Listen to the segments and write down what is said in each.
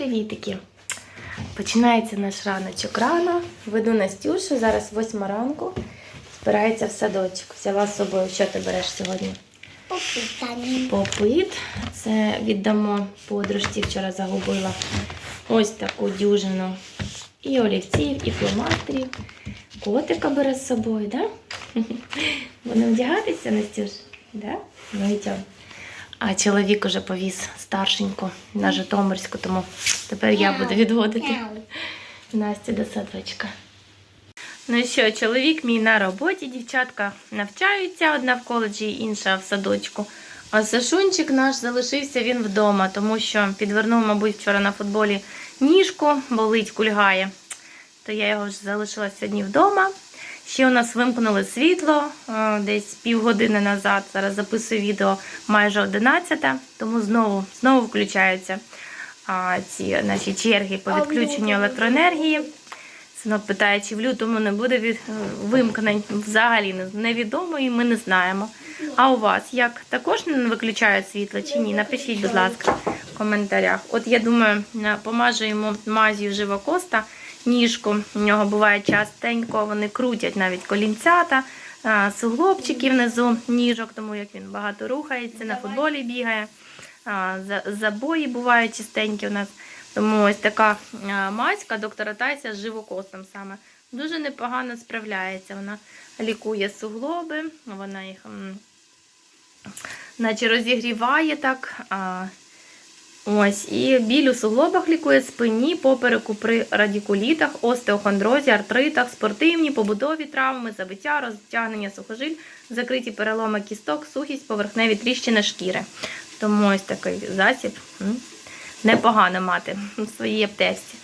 Привітики! Починається наш раночок рано. Веду Настюшу, зараз восьма ранку. Збирається в садочок. Взяла з собою, що ти береш сьогодні? Попитання. Попит. Це віддамо подружці, вчора загубила ось таку дюжину і олівців, і фломастерів. Котика бере з собою, так? Да? Будемо вдягатися, Настюш? Да? Ну йдемо. А чоловік уже повіз старшеньку на Житомирську, тому тепер я буду відводити Настю до садочка. Ну що, чоловік мій на роботі, дівчатка навчаються, одна в коледжі, інша в садочку. А Сашунчик наш залишився він вдома, тому що підвернув, мабуть, вчора на футболі ніжку, болить, кульгає. То я його ж залишила сьогодні вдома. Ще у нас вимкнули світло е, десь півгодини назад. Зараз записую відео майже 11, тому знову, знову включаються ці наші черги по відключенню електроенергії. Синок питає, чи в лютому не буде від вимкнень взагалі не- невідомо і ми не знаємо. А у вас як також не виключають світло чи ні? Напишіть, будь ласка, в коментарях. От я думаю, на- помажу йому мазію живокоста, ніжку. У нього буває частенько, вони крутять навіть колінцята, суглобчики внизу ніжок, тому як він багато рухається, на футболі бігає. Забої бувають частенькі у нас. Тому ось така маська доктора Тайся з живокостом саме дуже непогано справляється. Вона лікує суглоби, вона їх наче розігріває так. Ось, і біль у суглобах лікує спині, попереку при радикулітах, остеохондрозі, артритах, спортивні, побудові травми, забиття, розтягнення сухожиль, закриті переломи кісток, сухість, поверхневі тріщини шкіри. Тому ось такий засіб. непогано мати в своїй аптечці.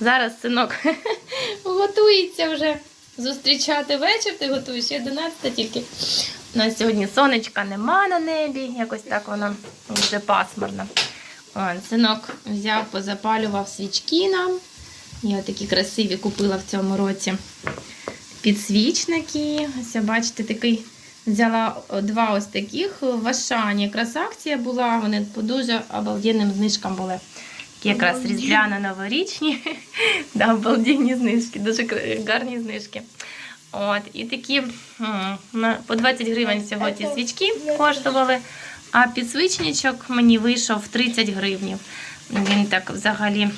Зараз синок готується вже зустрічати вечір. Ти готуєш ще 11 тільки. У нас сьогодні сонечка нема на небі, якось так воно вже пасмурно. Он, синок взяв, позапалював свічки нам. Я такі красиві купила в цьому році підсвічники. Ось, бачите, такий Взяла два ось таких в Ашані. Якраз акція була, вони по дуже обалденним знижкам були. Якраз Обалденно. різдвяно-новорічні. да, обалденні знижки, дуже гарні знижки. От, і такі по 20 гривень сьогодні свічки коштували, а підсвічничок мені вийшов 30 гривнів. Він так взагалі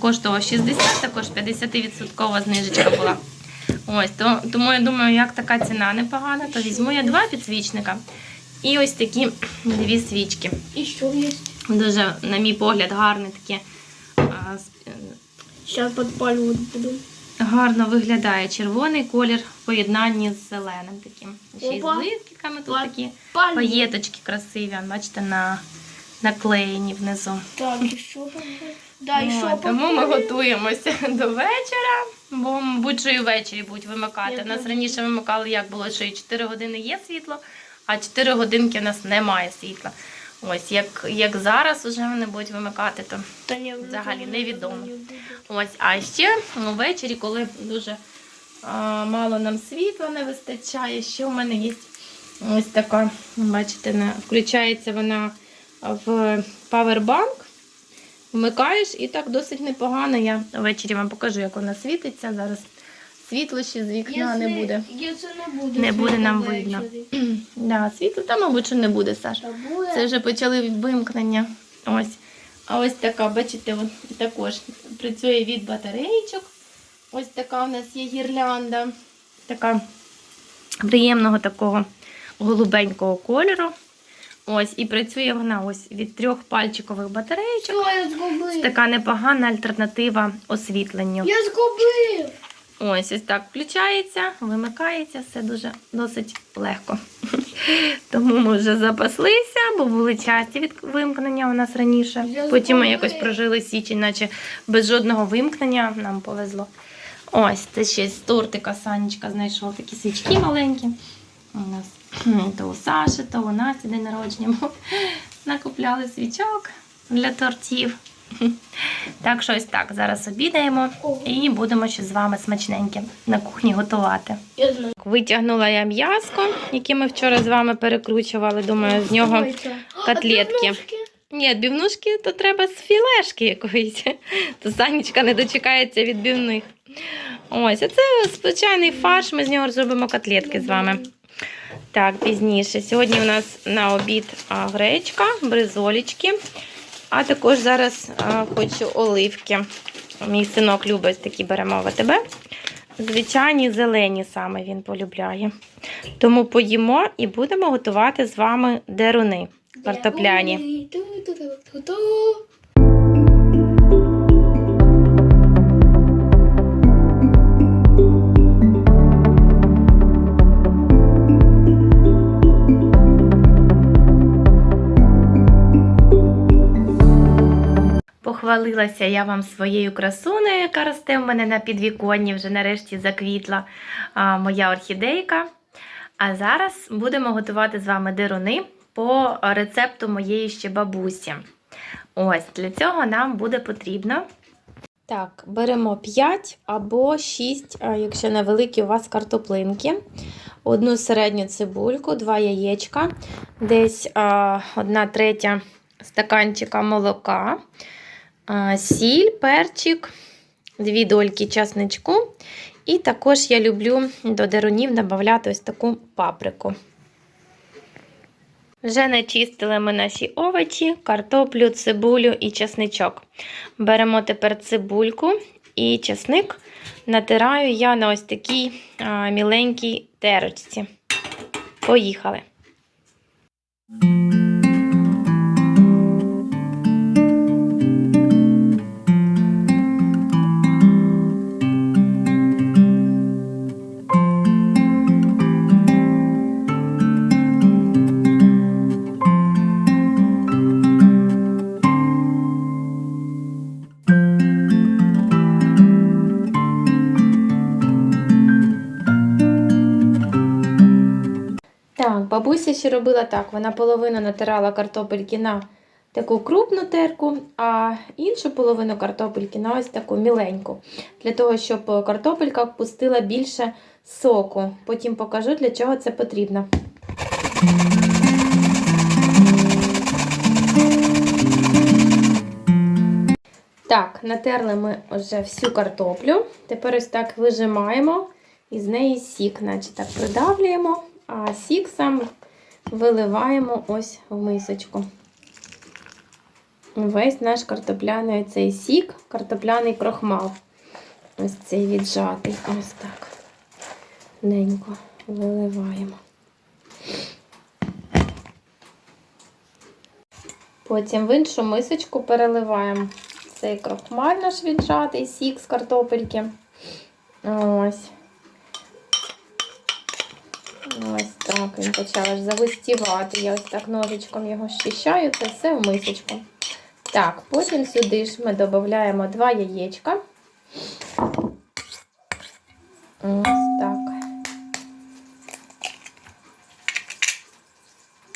коштував 60, також 50% знижечка була. Ось, то, тому я думаю, як така ціна непогана, то візьму я два підсвічника і ось такі дві свічки. І що є? Дуже, на мій погляд, гарні такі. а, Зараз підпалювати буду. Гарно виглядає червоний колір в поєднанні з зеленим таким. Ще й з блискітками тут такі паєточки красиві, бачите, на, наклеєні внизу. Так, і що? Да, і що тому ми готуємося до вечора, бо, мабуть, що і ввечері будуть вимикати. Я Нас раніше вимикали, як було, що і 4 години є світло, а 4 годинки в нас немає світла. Ось, як, як зараз вже вони будуть вимикати, то Та ні, взагалі невідомо. ось. А ще ввечері, коли дуже а, мало нам світла не вистачає, ще в мене є ось така, бачите, включається вона в павербанк. Вмикаєш і так досить непогано. Я ввечері вам покажу, як вона світиться. Зараз світло ще з вікна не буде. Якщо не буде. Не буде нам видно. Да, світло там, мабуть, що не буде, Саш. Буде. Це вже почали вимкнення. Ось. А ось така, бачите, от також працює від батарейчок. Ось така у нас є гірлянда. Така приємного такого голубенького кольору. Ось, і працює вона ось від трьох пальчикових батареїчок. Що я згубив? Така непогана альтернатива освітленню. Я згубив. Ось ось так включається, вимикається, все дуже досить легко. Тому ми вже запаслися, бо були часті від вимкнення у нас раніше. Потім ми якось прожили січень, наче без жодного вимкнення нам повезло. Ось, це ще з тортика Санечка знайшов такі свічки маленькі. У нас то у Саші, то у Насті день народження. Накупляли свічок для тортів. Так що ось так, зараз обідаємо і будемо ще з вами смачненьке на кухні готувати. Витягнула я м'яско, яке ми вчора з вами перекручували. Думаю, з нього котлетки. Ні, відбивнушки то треба з філешки якоїсь. То Санечка не дочекається відбивних. Ось, а це звичайний фарш, ми з нього зробимо котлетки з вами. Так, пізніше. Сьогодні у нас на обід гречка, бризолічки, а також зараз хочу оливки. Мій синок любить такі беремо в Звичайні зелені саме він полюбляє. Тому поїмо і будемо готувати з вами деруни картопляні. Похвалилася я вам своєю красунею, яка росте в мене на підвіконні, вже нарешті заквітла а, моя орхідейка. А зараз будемо готувати з вами дируни по рецепту моєї ще бабусі. Ось для цього нам буде потрібно. Так, беремо 5 або 6, якщо невеликі у вас картоплинки, одну середню цибульку, 2 яєчка, десь а, 1 третя стаканчика молока, сіль, перчик, 2 дольки часничку. І також я люблю до дерунів додати ось таку паприку. Вже начистили ми наші овочі, картоплю, цибулю і чесничок. Беремо тепер цибульку і чесник натираю я на ось такій міленькій терочці. Поїхали. Бабуся ще робила так: вона половину натирала картопельки на таку крупну терку, а іншу половину картопельки на ось таку міленьку. Для того, щоб картопелька впустила більше соку. Потім покажу, для чого це потрібно. Так, натерли ми вже всю картоплю. Тепер ось так вижимаємо і з неї сік, наче так придавлюємо, а сік сам виливаємо ось в мисочку. Весь наш картопляний цей сік, картопляний крохмал. Ось цей віджатий. Ось так. Ненько виливаємо. Потім в іншу мисочку переливаємо цей крохмаль наш віджатий сік з картопельки. Ось. Ось так він почав аж загустівати. Я ось так ножичком його щищаю, це все в мисочку. Так, потім сюди ж ми додаємо два яєчка. Ось так.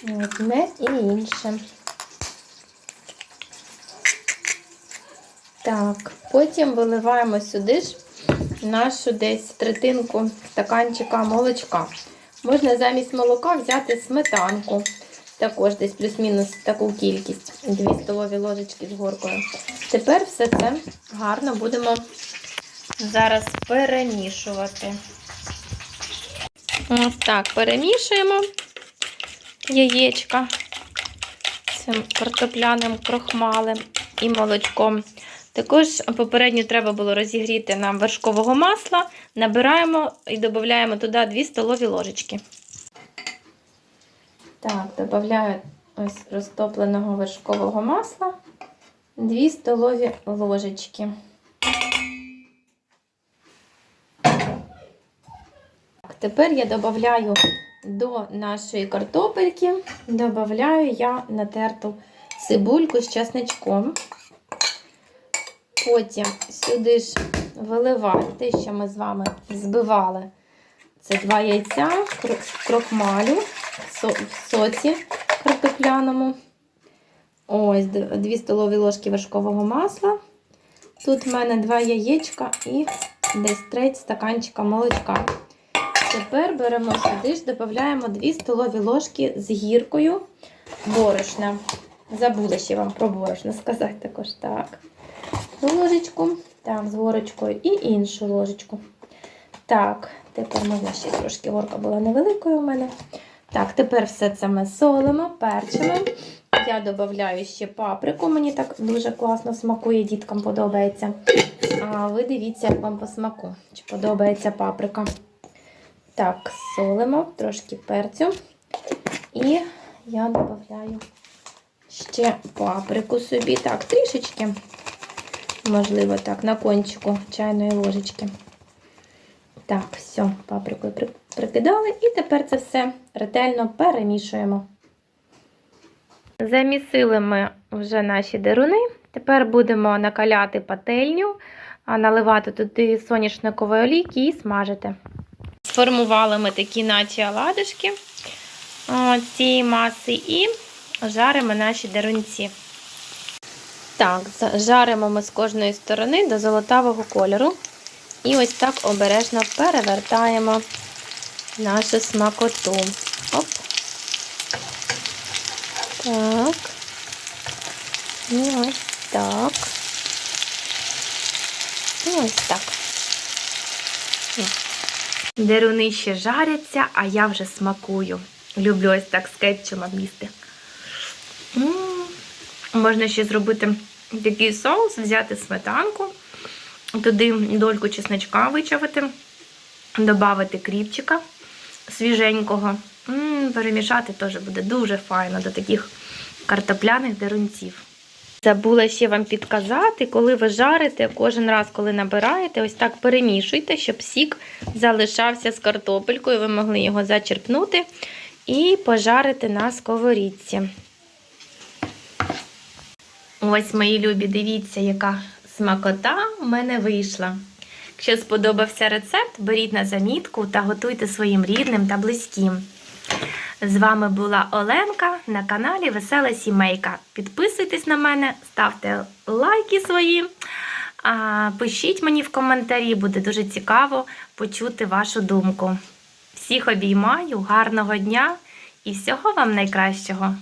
Одне і інше. Так, потім виливаємо сюди ж нашу десь третинку стаканчика молочка. Можна замість молока взяти сметанку. Також десь плюс-мінус таку кількість. 2 столові ложечки з горкою. Тепер все це гарно будемо зараз перемішувати. Ось так, перемішуємо яєчка цим картопляним крохмалем і молочком. Також попередньо треба було розігріти нам вершкового масла. Набираємо і додаємо туди 2 столові ложечки. Так, додаю ось розтопленого вершкового масла 2 столові ложечки. Так, тепер я додаю до нашої картопельки, додаю я натерту цибульку з часничком. Потім сюди ж виливаю те, що ми з вами збивали. Це два яйця кро- крохмалю в соці картопляному. Ось 2 столові ложки вершкового масла. Тут в мене два яєчка і десь треть стаканчика молочка. Тепер беремо сюди ж, додаємо 2 столові ложки з гіркою борошна. Забула ще вам про борошно сказати також. Так. Ложечку. Так, з горочкою і іншу ложечку. Так, тепер можна ще трошки горка була невеликою у мене. Так, тепер все це ми солимо, перчимо. Я додаю ще паприку, мені так дуже класно смакує, діткам подобається. А ви дивіться, як вам по смаку, чи подобається паприка. Так, солимо, трошки перцю. І я додаю ще паприку собі. Так, трішечки. Можливо, так, на кончику чайної ложечки. Так, все, паприкою прикидали. І тепер це все ретельно перемішуємо. Замісили ми вже наші деруни. Тепер будемо накаляти пательню, наливати туди соняшникової олійки і смажити. Сформували ми такі наче оладушки цієї маси і жаримо наші дерунці. Так, жаримо ми з кожної сторони до золотавого кольору. І ось так обережно перевертаємо нашу смакоту. Оп. Так. І ось так. І ось так. Деруни ще жаряться, а я вже смакую. Люблю ось так з кетчумом їсти. М, Можна ще зробити такий соус, взяти сметанку, туди дольку чесночка вичавити, додати кріпчика свіженького. Перемішати теж буде дуже файно до таких картопляних дерунців. Забула ще вам підказати, коли ви жарите, кожен раз, коли набираєте, ось так перемішуйте, щоб сік залишався з картопелькою. Ви могли його зачерпнути і пожарити на сковорідці. Ось, мої любі, дивіться, яка смакота в мене вийшла. Якщо сподобався рецепт, беріть на замітку та готуйте своїм рідним та близьким. З вами була Оленка на каналі Весела Сімейка. Підписуйтесь на мене, ставте лайки свої, пишіть мені в коментарі, буде дуже цікаво почути вашу думку. Всіх обіймаю, гарного дня і всього вам найкращого!